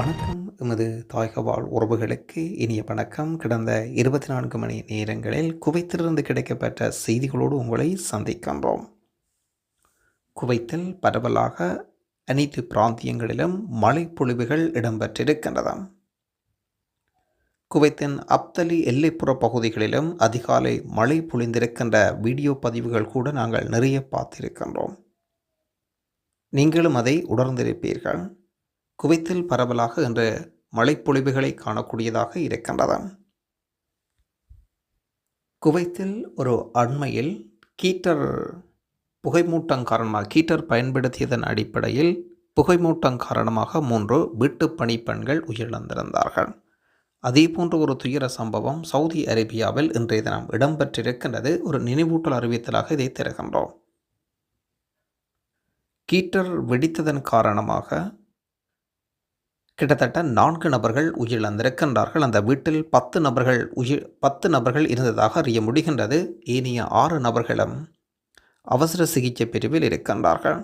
வணக்கம். எமது தாய்கவால் உறவுகளுக்கு இனிய வணக்கம். கடந்த இருபத்தி நான்கு மணி நேரங்களில் குவைத்திலிருந்து கிடைக்கப்பெற்ற செய்திகளோடு உங்களை சந்திக்கின்றோம். குவைத்தில் பரவலாக அனைத்து பிராந்தியங்களிலும் மழை பொழிவுகள் குவைத்தின் அப்தலி எல்லைப்புற பகுதிகளிலும் அதிகாலை மழை பொழிந்திருக்கின்ற வீடியோ பதிவுகள் கூட நாங்கள் நிறைய பார்த்திருக்கின்றோம். நீங்களும் அதை உணர்ந்திருப்பீர்கள். குவைத்தில் பரவலாக இன்று மழைப்பொழிவுகளை காணக்கூடியதாக இருக்கின்றது குவைத்தில் ஒரு அண்மையில் கீட்டர் புகைமூட்டம் காரணமாக கீட்டர் பயன்படுத்தியதன் அடிப்படையில் புகைமூட்டம் காரணமாக மூன்று வீட்டு பணிப்பெண்கள் உயிரிழந்திருந்தார்கள். அதே போன்ற ஒரு துயர சம்பவம் சவுதி அரேபியாவில் இன்றைய தினம் இடம்பெற்றிருக்கின்றது. ஒரு நினைவூட்டல் அறிவித்தலாக இதை தருகின்றோம். கீட்டர் வெடித்ததன் காரணமாக கிட்டத்தட்ட நான்கு நபர்கள் உயிரிழந்திருக்கின்றார்கள் அந்த வீட்டில் பத்து நபர்கள் உயிர் பத்து நபர்கள் இருந்ததாக அறிய முடிகின்றது. ஏனைய ஆறு நபர்களும் அவசர சிகிச்சை பிரிவில் இருக்கின்றார்கள்.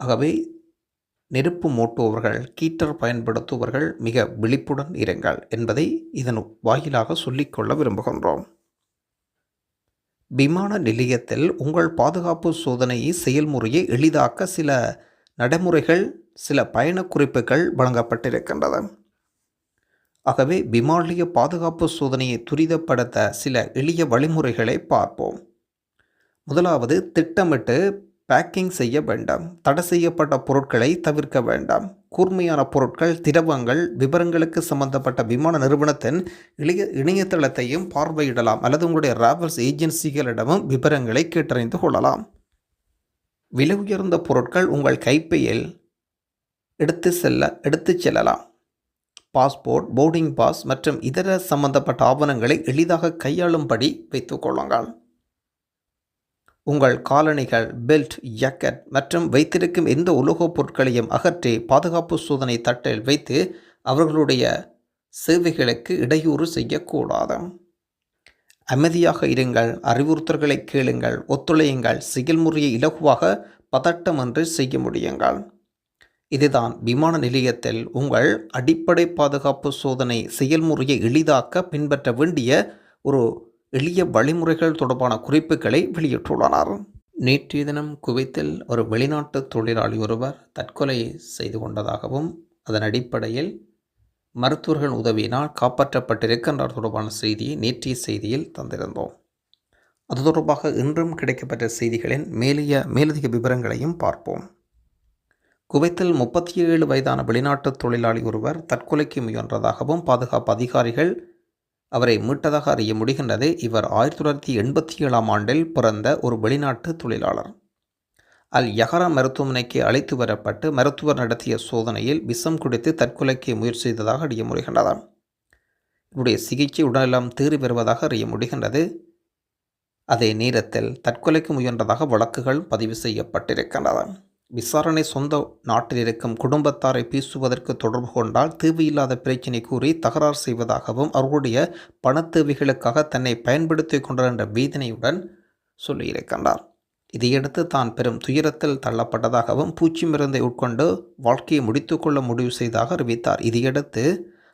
ஆகவே நெருப்பு மூட்டுபவர்கள் கீட்டர் பயன்படுத்துபவர்கள் மிக விழிப்புடன் இருங்கள் என்பதை இதன் வாயிலாக சொல்லிக்கொள்ள விரும்புகின்றோம். விமான நிலையத்தில் உங்கள் பாதுகாப்பு சோதனையை செயல்முறையை எளிதாக்க சில நடைமுறைகள் சில பயண குறிப்புகள் வழங்கப்பட்டிருக்கின்றது ஆகவே விமானிய பாதுகாப்பு சோதனையை துரிதப்படுத்த சில எளிய வழிமுறைகளை பார்ப்போம். முதலாவது திட்டமிட்டு பேக்கிங் செய்ய வேண்டாம். தடை செய்யப்பட்ட பொருட்களை தவிர்க்க வேண்டாம். கூர்மையான பொருட்கள் திரவங்கள் விவரங்களுக்கு சம்பந்தப்பட்ட விமான நிறுவனத்தின் இளைய இணையதளத்தையும் பார்வையிடலாம். அல்லது உங்களுடைய ராவல்ஸ் ஏஜென்சிகளிடமும் விவரங்களை கேட்டறிந்து கொள்ளலாம். விலை உயர்ந்த பொருட்கள் உங்கள் கைப்பையில் எடுத்து செல்ல எடுத்துச் செல்லலாம். பாஸ்போர்ட் போர்டிங் பாஸ் மற்றும் இதர சம்பந்தப்பட்ட ஆவணங்களை எளிதாக கையாளும்படி வைத்துக்கொள்ளுங்கள் உங்கள் காலணிகள் பெல்ட் ஜாக்கெட் மற்றும் வைத்திருக்கும் எந்த உலோகப் பொருட்களையும் அகற்றி பாதுகாப்பு சோதனை தட்டில் வைத்து அவர்களுடைய சேவைகளுக்கு இடையூறு செய்யக்கூடாது. அமைதியாக இருங்கள் அறிவுறுத்தல்களை கேளுங்கள் ஒத்துழையுங்கள் செயல்முறையை இலகுவாக பதட்டமின்றி செய்ய முடியுங்கள். இதுதான் விமான நிலையத்தில் உங்கள் அடிப்படை பாதுகாப்பு சோதனை செயல்முறையை எளிதாக்க பின்பற்ற வேண்டிய ஒரு எளிய வழிமுறைகள் தொடர்பான குறிப்புகளை வெளியிட்டுள்ளனர். நேற்றைய தினம் குவைத்தில் ஒரு வெளிநாட்டு தொழிலாளி ஒருவர் தற்கொலை செய்து கொண்டதாகவும் அதன் அடிப்படையில் மருத்துவர்கள் உதவியினால் காப்பாற்றப்பட்டிருக்கின்றார் தொடர்பான செய்தியை நேற்றைய செய்தியில் தந்திருந்தோம். அது தொடர்பாக இன்றும் கிடைக்கப்பட்ட செய்திகளின் மேலிய மேலதிக விவரங்களையும் பார்ப்போம். குவைத்தில் முப்பத்தி ஏழு வயதான வெளிநாட்டு தொழிலாளி ஒருவர் தற்கொலைக்கு முயன்றதாகவும் பாதுகாப்பு அதிகாரிகள் அவரை மீட்டதாக அறிய முடிகின்றது. இவர் ஆயிரத்தி தொள்ளாயிரத்தி எண்பத்தி ஏழாம் ஆண்டில் பிறந்த ஒரு வெளிநாட்டு தொழிலாளர். அல் யஹரா மருத்துவமனைக்கு அழைத்து வரப்பட்டு மருத்துவர் நடத்திய சோதனையில் விஷம் குடித்து தற்கொலைக்கு முயற்சி செய்ததாக அறிய முடிகின்றது. இவருடைய சிகிச்சை உடலெல்லாம் தீறி வருவதாக அறிய முடிகின்றது. அதே நேரத்தில் தற்கொலைக்கு முயன்றதாக வழக்குகள் பதிவு செய்யப்பட்டிருக்கின்றன. விசாரணை சொந்த நாட்டில் இருக்கும் குடும்பத்தாரை பேசுவதற்கு தொடர்பு கொண்டால் தேவையில்லாத பிரச்சினை கூறி தகராறு செய்வதாகவும் அவர்களுடைய பணத்தேவைகளுக்காக தன்னை பயன்படுத்தி கொண்டார் என்ற வேதனையுடன் சொல்லியிருக்கின்றார். இதையடுத்து தான் பெரும் துயரத்தில் தள்ளப்பட்டதாகவும் பூச்சி மருந்தை உட்கொண்டு வாழ்க்கையை முடித்துக்கொள்ள முடிவு செய்ததாக அறிவித்தார். இதையடுத்து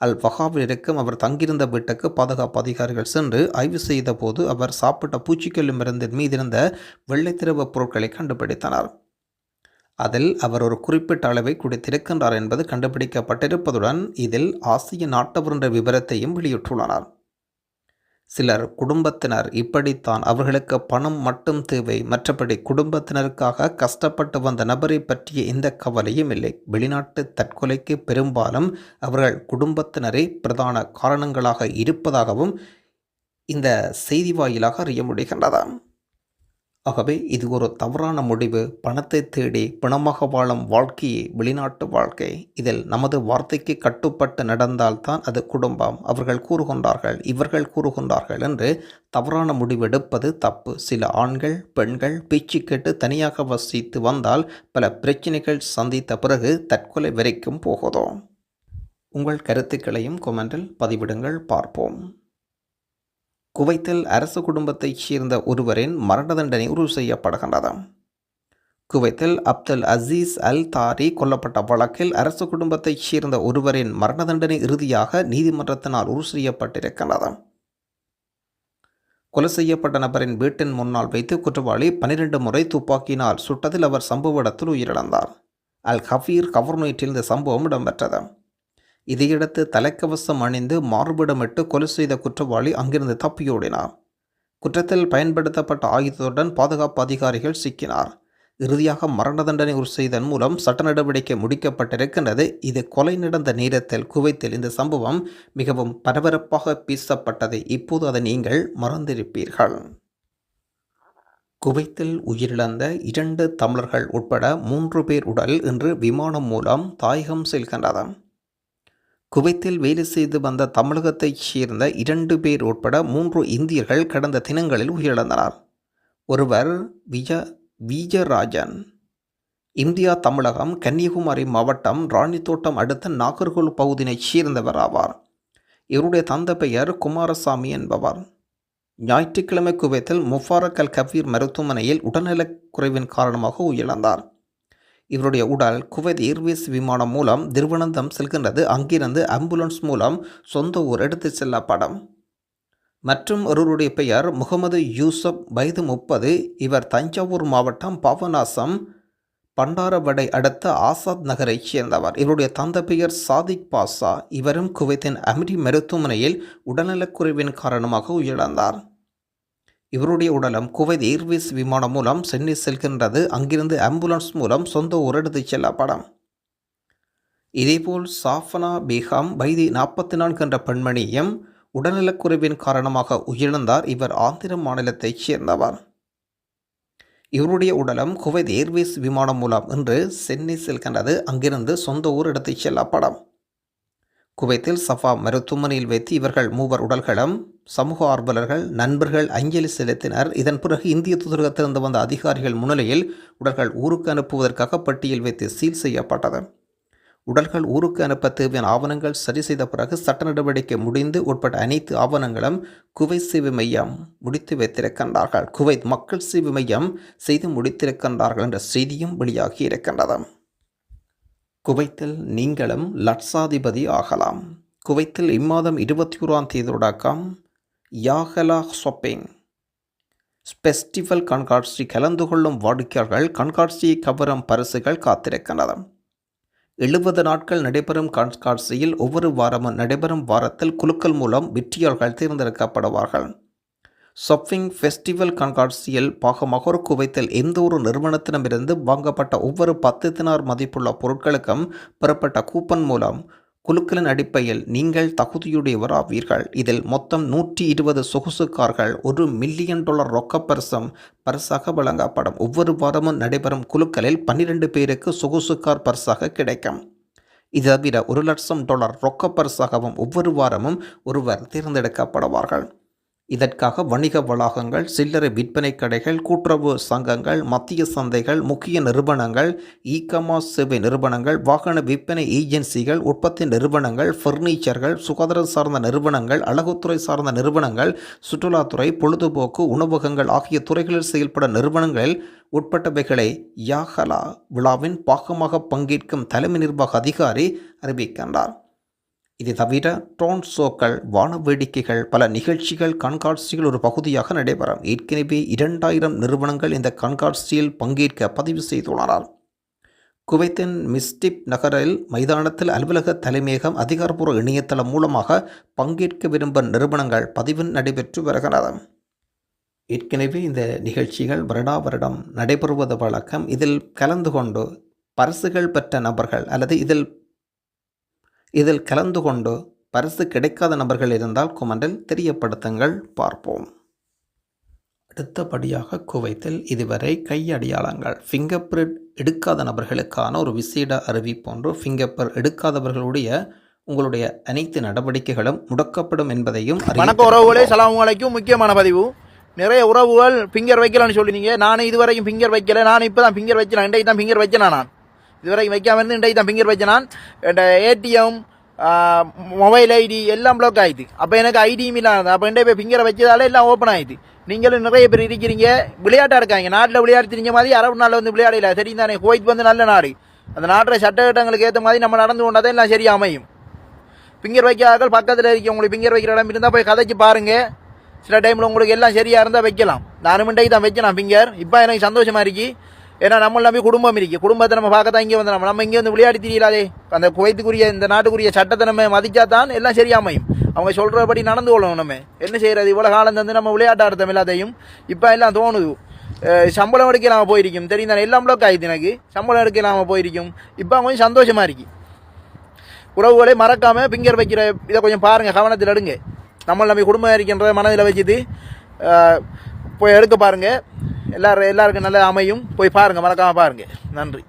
அல் வஹாவில் இருக்கும் அவர் தங்கியிருந்த வீட்டுக்கு பாதுகாப்பு அதிகாரிகள் சென்று ஆய்வு செய்தபோது அவர் சாப்பிட்ட பூச்சிக்கொல்லி மருந்தின் மீதிருந்த வெள்ளைத்திரவ பொருட்களை கண்டுபிடித்தனர். அதில் அவர் ஒரு குறிப்பிட்ட அளவை குடித்திருக்கின்றார் என்பது கண்டுபிடிக்கப்பட்டிருப்பதுடன் இதில் ஆசிய நாட்டவர் என்ற விவரத்தையும் வெளியிட்டுள்ளனர். சிலர் குடும்பத்தினர் இப்படித்தான் அவர்களுக்கு பணம் மட்டும் தேவை மற்றபடி குடும்பத்தினருக்காக கஷ்டப்பட்டு வந்த நபரை பற்றிய எந்த கவலையும் இல்லை. வெளிநாட்டு தற்கொலைக்கு பெரும்பாலும் அவர்கள் குடும்பத்தினரே பிரதான காரணங்களாக இருப்பதாகவும் இந்த செய்தி வாயிலாக அறிய முடிகின்றதாம். ஆகவே இது ஒரு தவறான முடிவு. பணத்தை தேடி பிணமாக வாழும் வாழ்க்கையே வெளிநாட்டு வாழ்க்கை. இதில் நமது வார்த்தைக்கு கட்டுப்பட்டு நடந்தால்தான் அது குடும்பம். அவர்கள் கூறுகின்றார்கள் இவர்கள் கூறுகின்றார்கள் என்று தவறான முடிவெடுப்பது தப்பு. சில ஆண்கள் பெண்கள் பேச்சு கேட்டு தனியாக வசித்து வந்தால் பல பிரச்சனைகள் சந்தித்த பிறகு தற்கொலை வரைக்கும் போகுதோம் உங்கள் கருத்துக்களையும் கொமெண்டில் பதிவிடுங்கள். பார்ப்போம். குவைத்தில் அரசு குடும்பத்தைச் சேர்ந்த ஒருவரின் மரண தண்டனை உறுதி செய்யப்படுகின்றது. குவைத்தில் அப்துல் அசீஸ் அல் தாரி கொல்லப்பட்ட வழக்கில் அரசு குடும்பத்தைச் சேர்ந்த ஒருவரின் மரண தண்டனை இறுதியாக நீதிமன்றத்தினால் உறுதி செய்யப்பட்டிருக்கிறது கொலை செய்யப்பட்ட நபரின் வீட்டின் முன்னால் வைத்து குற்றவாளி பனிரெண்டு முறை துப்பாக்கியினால் சுட்டதில் அவர் சம்பவ இடத்தில் உயிரிழந்தார். அல் ஹஃபீர் கவர்னேட்டில் இந்த சம்பவம் இடம்பெற்றது. இதையடுத்து தலைக்கவசம் அணிந்து மார்பிடமிட்டு கொலை செய்த குற்றவாளி அங்கிருந்து தப்பியோடினார் குற்றத்தில் பயன்படுத்தப்பட்ட ஆயுதத்துடன் பாதுகாப்பு அதிகாரிகள் சிக்கினார். இறுதியாக மரண தண்டனை உறு செய்தன் மூலம் சட்ட நடவடிக்கை முடிக்கப்பட்டிருக்கின்றது. இது கொலை நடந்த நேரத்தில் குவைத்தில் இந்த சம்பவம் மிகவும் பரபரப்பாக பேசப்பட்டது இப்போது அதை நீங்கள் மறந்திருப்பீர்கள். குவைத்தில் உயிரிழந்த இரண்டு தமிழர்கள் உட்பட மூன்று பேர் உடல் இன்று விமானம் மூலம் தாயகம் செல்கின்றது குவைத்தில் வேலை செய்து வந்த தமிழகத்தைச் சேர்ந்த இரண்டு பேர் உட்பட மூன்று இந்தியர்கள் கடந்த தினங்களில் உயிரிழந்தனர். ஒருவர் விஜ விஜயராஜன். இந்தியா தமிழகம் கன்னியாகுமரி மாவட்டம் ராணித்தோட்டம் அடுத்த நாகர்கோல் பகுதியினைச் சேர்ந்தவர் ஆவார். இவருடைய தந்தை பெயர் குமாரசாமி என்பவர். ஞாயிற்றுக்கிழமை குவைத்தில் முஃபாரக் அல் கபீர் மருத்துவமனையில் உடல்நலக் குறைவின் காரணமாக உயிரிழந்தார். இவருடைய உடல் குவைத் ஏர்வேஸ் விமானம் மூலம் திருவனந்தம் செல்கின்றது. அங்கிருந்து ஆம்புலன்ஸ் மூலம் சொந்த ஊர் எடுத்து செல்லப்படும் மற்றும் ஒருவருடைய பெயர் முகமது யூசப் வயது முப்பது. இவர் தஞ்சாவூர் மாவட்டம் பாபநாசம் பண்டாரவடை அடுத்த ஆசாத் நகரைச் சேர்ந்தவர். இவருடைய தந்தை பெயர் சாதிக் பாஷா. இவரும் குவைத்தின் அமிரி மருத்துவமனையில் உடல்நலக்குறைவின் காரணமாக உயிரிழந்தார். இவருடைய உடலம் குவைத் ஏர்வேஸ் விமானம் மூலம் சென்னை செல்கின்றது. அங்கிருந்து ஆம்புலன்ஸ் மூலம் சொந்த ஊர் எடுத்துச் செல்லப்படும் இதேபோல் சாஃபனா பேகம் வயது நாற்பத்தி நான்கு என்ற பெண்மணியும் உடல்நலக்குறைவின் காரணமாக உயிரிழந்தார். இவர் ஆந்திர மாநிலத்தைச் சேர்ந்தவர். இவருடைய உடலம் குவைத் ஏர்வேஸ் விமானம் மூலம் இன்று சென்னை செல்கின்றது. அங்கிருந்து சொந்த ஊர் எடுத்துச் செல்லப்படும் குவைத்தில் சஃபா மருத்துவமனையில் வைத்து இவர்கள் மூவர் உடல்களும் சமூக ஆர்வலர்கள் நண்பர்கள் அஞ்சலி செலுத்தினர். இதன் பிறகு இந்திய தூதரகத்திலிருந்து வந்த அதிகாரிகள் முன்னிலையில் உடல்கள் ஊருக்கு அனுப்புவதற்காக பட்டியல் வைத்து சீல் செய்யப்பட்டது. உடல்கள் ஊருக்கு அனுப்ப தேவையான ஆவணங்கள் சரி செய்த பிறகு சட்ட நடவடிக்கை முடிந்து உட்பட்ட அனைத்து ஆவணங்களும் குவைத் சேவை மையம் முடித்து வைத்திருக்கின்றார்கள். குவைத் மக்கள் சேவை மையம் செய்து முடித்திருக்கின்றார்கள் என்ற செய்தியும் வெளியாகி இருக்கின்றது. குவைத்தில் நீங்களும் லட்சாதிபதி ஆகலாம். குவைத்தில் இம்மாதம் இருபத்தி ஓராம் தேதியோடாக்கம் யாகலா ஷாப்பிங். ஃபெஸ்டிவல் கண்காட்சி கலந்து கொள்ளும் வாடிக்கையாளர்கள் கண்காட்சியை கவரும் பரிசுகள் காத்திருக்கின்றன எழுபது நாட்கள் நடைபெறும் கண்காட்சியில் ஒவ்வொரு வாரமும் நடைபெறும் வாரத்தில் குழுக்கள் மூலம் வெற்றியாளர்கள் தேர்ந்தெடுக்கப்படுவார்கள். ஷாப்பிங் ஃபெஸ்டிவல் கண்காட்சியில் பாகமாக ஒரு குவைத்தில் எந்த ஒரு நிறுவனத்திடமிருந்து வாங்கப்பட்ட ஒவ்வொரு பத்து தினார் மதிப்புள்ள பொருட்களுக்கும் பெறப்பட்ட கூப்பன் மூலம் குழுக்களின் அடிப்படையில் நீங்கள் தகுதியுடையவராவீர்கள். இதில் மொத்தம் நூற்றி இருபது சொகுசு கார்கள் ஒரு மில்லியன் டாலர் ரொக்க பரிசம் பரிசாக வழங்கப்படும். ஒவ்வொரு வாரமும் நடைபெறும் குழுக்களில் பன்னிரண்டு பேருக்கு சொகுசு கார் பரிசாக கிடைக்கும். இது தவிர ஒரு லட்சம் டாலர் ரொக்க பரிசாகவும் ஒவ்வொரு வாரமும் ஒருவர் தேர்ந்தெடுக்கப்படுவார்கள். இதற்காக வணிக வளாகங்கள் சில்லறை விற்பனை கடைகள் கூட்டுறவு சங்கங்கள் மத்திய சந்தைகள் முக்கிய நிறுவனங்கள் இ கமர்ஸ் சேவை நிறுவனங்கள் வாகன விற்பனை ஏஜென்சிகள் உற்பத்தி நிறுவனங்கள் ஃபர்னிச்சர்கள் சுகாதாரம் சார்ந்த நிறுவனங்கள் அழகுத்துறை சார்ந்த நிறுவனங்கள் சுற்றுலாத்துறை பொழுதுபோக்கு உணவகங்கள் ஆகிய துறைகளில் செயல்பட நிறுவனங்களில் உட்பட்டவைகளை யாகலா விழாவின் பாகமாக பங்கேற்கும் தலைமை நிர்வாக அதிகாரி அறிவிக்கின்றார். இது தவிர ட்ரோன் ஷோக்கள் வான வேடிக்கைகள் பல நிகழ்ச்சிகள் கண்காட்சிகள் ஒரு பகுதியாக நடைபெறும். ஏற்கனவே இரண்டாயிரம் நிறுவனங்கள் இந்த கண்காட்சியில் பங்கேற்க பதிவு செய்துள்ளனர். குவைத்தின் மிஸ்டிப் நகரில் மைதானத்தில் அலுவலக தலைமையகம் அதிகாரப்பூர்வ இணையதளம் மூலமாக பங்கேற்க விரும்பும் நிறுவனங்கள் பதிவு நடைபெற்று வருகிறது ஏற்கனவே இந்த நிகழ்ச்சிகள் வருடா வருடம் நடைபெறுவது வழக்கம். இதில் கலந்து கொண்டு பரிசுகள் பெற்ற நபர்கள் அல்லது இதில் இதில் கலந்து கொண்டு பரிசு கிடைக்காத நபர்கள் இருந்தால் குமண்டில் தெரியப்படுத்துங்கள். பார்ப்போம். அடுத்தபடியாக குவைத்தில் இதுவரை கையடையாளங்கள் ஃபிங்கர் பிரிண்ட் எடுக்காத நபர்களுக்கான ஒரு விசேட அறிவிப்பொன்று ஃபிங்கர் பிரிண்ட் எடுக்காதவர்களுடைய உங்களுடைய அனைத்து நடவடிக்கைகளும் முடக்கப்படும் என்பதையும் வணக்க உறவுகளே சலாம் வலைக்கும் முக்கியமான பதிவு நிறைய உறவுகள் ஃபிங்கர் வைக்கலாம்னு சொல்லினீங்க. நானும் இதுவரைக்கும் ஃபிங்கர் வைக்கல. நான் இப்போ தான் ஃபிங்கர் வைக்கிறேன் இன்றைக்கு தான் ஃபிங்கர் வைக்கிறேன் நான்? இதுவரைக்கும் வைக்காம இருந்து இன்றைக்கு தான் ஃபிங்கர் வச்சேன் நான் ஏடிஎம் மொபைல் ஐடி எல்லாம் ப்ளாக் ஆகிடுது அப்போ எனக்கு ஐடியும் இல்லாத அப்போ என்கிட்ட போய் ஃபிங்கரை வச்சதால எல்லாம் ஓப்பன் ஆகிடுது நீங்களும் நிறைய பேர் இருக்கிறீங்க. விளையாட்டாக இருக்காங்க. நாட்டில் விளையாட்டு மாதிரி அரபு நாளில் வந்து விளையாடல. சரி தானே. குவைத் வந்து நல்ல நாடு. அந்த நாட்டில் சட்டகட்டங்களுக்கு ஏற்ற மாதிரி நம்ம நடந்து கொண்டாதான் எல்லாம் சரியாக அமையும் ஃபிங்கர் வைக்காதவர்கள் பக்கத்தில் இருக்க உங்களுக்கு ஃபிங்கர் வைக்கிற இடம் இருந்தால் போய் கதைச்சு பாருங்கள் சில டைமில் உங்களுக்கு எல்லாம் சரியாக இருந்தால் வைக்கலாம். நானும் இன்றைக்கு தான் வைக்கலாம் ஃபிங்கர் இப்போ எனக்கு சந்தோஷமா இருக்குது ஏன்னா நம்மள நம்பி குடும்பம் இருக்கு. குடும்பத்தை நம்ம பார்க்க தான் இங்கே வந்து நம்ம நம்ம இங்கே வந்து விளையாடி தெரியலாதே. அந்த குவைத்துக்குரிய இந்த நாட்டுக்குரிய சட்டத்தை நம்ம மதிச்சா தான் எல்லாம் சரியாமையும் அவங்க சொல்கிறபடி நடந்து கொள்ளணும் நம்ம. என்ன செய்கிறது இவ்வளோ காலம் தந்து நம்ம விளையாட்டாடுத்தோம் எல்லாத்தையும் இப்போ எல்லாம் தோணுது. சம்பளம் எடுக்கலாம போயிருக்கும். தெரியும் தானே? எல்லாம் ப்ளாக் ஆயிடுது எனக்கு. சம்பளம் எடுக்கலாம போயிருக்கும். இப்போ கொஞ்சம் சந்தோஷமாக இருக்கு. உறவுகளை மறக்காமல் பிங்கர் வைக்கிற இதை கொஞ்சம் பாருங்கள் கவனத்தில் எடுங்க. நம்ம நம்ம குடும்பம் இருக்கின்றத மனதில் வச்சுட்டு போய் எடுக்க பாருங்கள் எல்லாரும் எல்லாருக்கும் நல்ல அமையும். போய் பாருங்க மறக்காமல் பாருங்கள் நன்றி.